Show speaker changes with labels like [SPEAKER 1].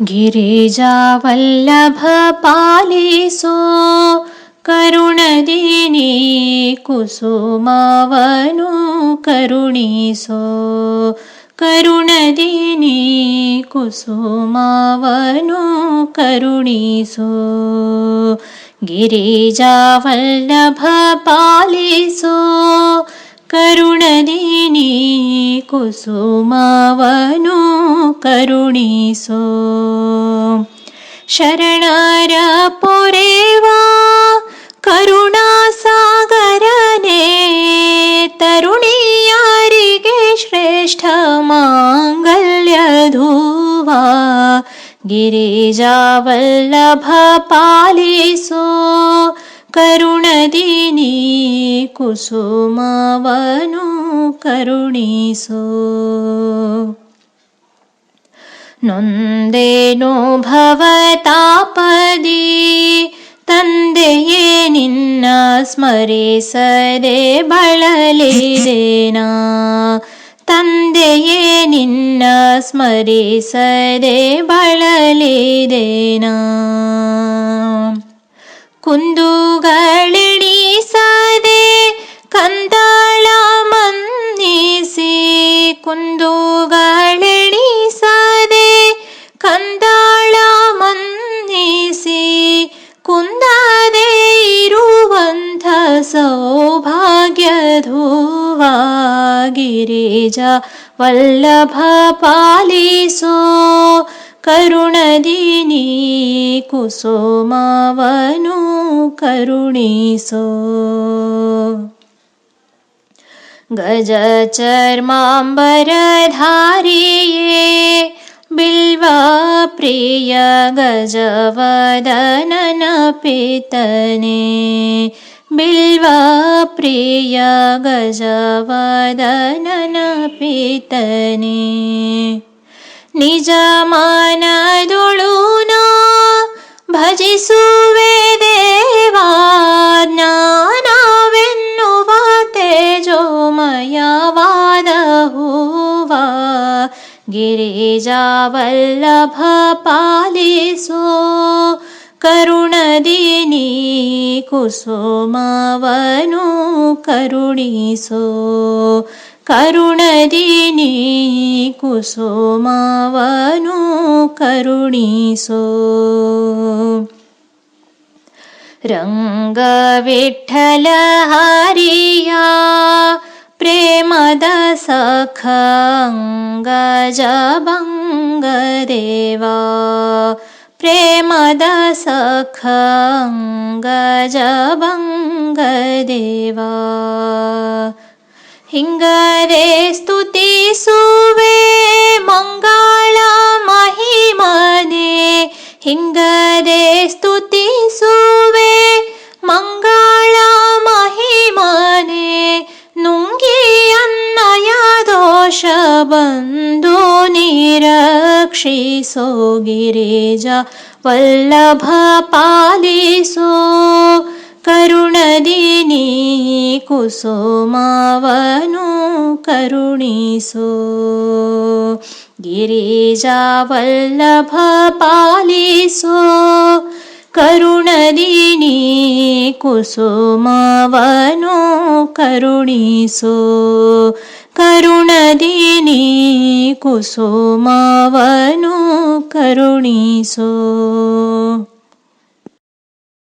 [SPEAKER 1] गिरिजावल्लभपालिसो करुणदिनी कुसुमावनु करुणीसो करुणदिनी कुसुमावनु करुणीसो गिरिजावल्लभपालिसो करुणदिनी कुसुमावनु करुणीसो शरणरपुरेवा करुणासागरने तरुणीयारिगे श्रेष्ठमाङ्गल्यधुवा गिरिजावल्लभपालिसो करुणदिनी ಕರುಣದಿ ನೀ ಕುಸುಮವನು ಕರುಣಿಸು. ನೊಂದೇನೋ ಭವತಾಪದಿ, ತಂದೆಯೇ ನಿನ್ನ ಸ್ಮರಿಸದೆ ಬಳಲಿದೆನಾ. ತಂದೆಯೇ ನಿನ್ನ ಸ್ಮರಿಸದೆ ಬಳಲಿದೆನಾ. ಕುಂದು ಕುಂದೂಗಳೆಣಿಸದೆ ಕಂದಾಳ ಮನ್ನಿಸಿ ಕುಂದದೆ ಇರುವಂಥ ಸೌಭಾಗ್ಯಧೂವಾ ಗಿರಿಜ ವಲ್ಲಭ ಪಾಲಿಸೋ ಕರುಣದಿ ನೀ ಕುಸುಮವನು ಕರುಣಿಸೋ. गजचर्माम्बरधारिये बिल्वाप्रिय गजवदननपितने। बिल्वाप्रिय गजवदननपितने। निजमानदुळुना भजिसुवे तेजोमयवादहुवा गिरिजावल्लभपालिसो करुणदिनी कुसुमावनु करुणीसो। करुणदिनी कुसुमावनु करुणीसो। रङ्गविठ्ठलहारिया प्रेमदसखङ्गजभङ्गदेवा। प्रेमदसखङ्गजभङ्गदेवा। हिङ्गरे स्तुतिसुवे मङ्गल महिमने। हिङ्गरे दोषबन्धु निरक्षिसो गिरिजा वल्लभपालिसो करुणदिनी कुसुमावनु करुणीसो गिरिजावल्लभपालिसो करुणदिनी कुसुमावनु करुणीसो करुणदिनी कुसुमावनु करुणीसो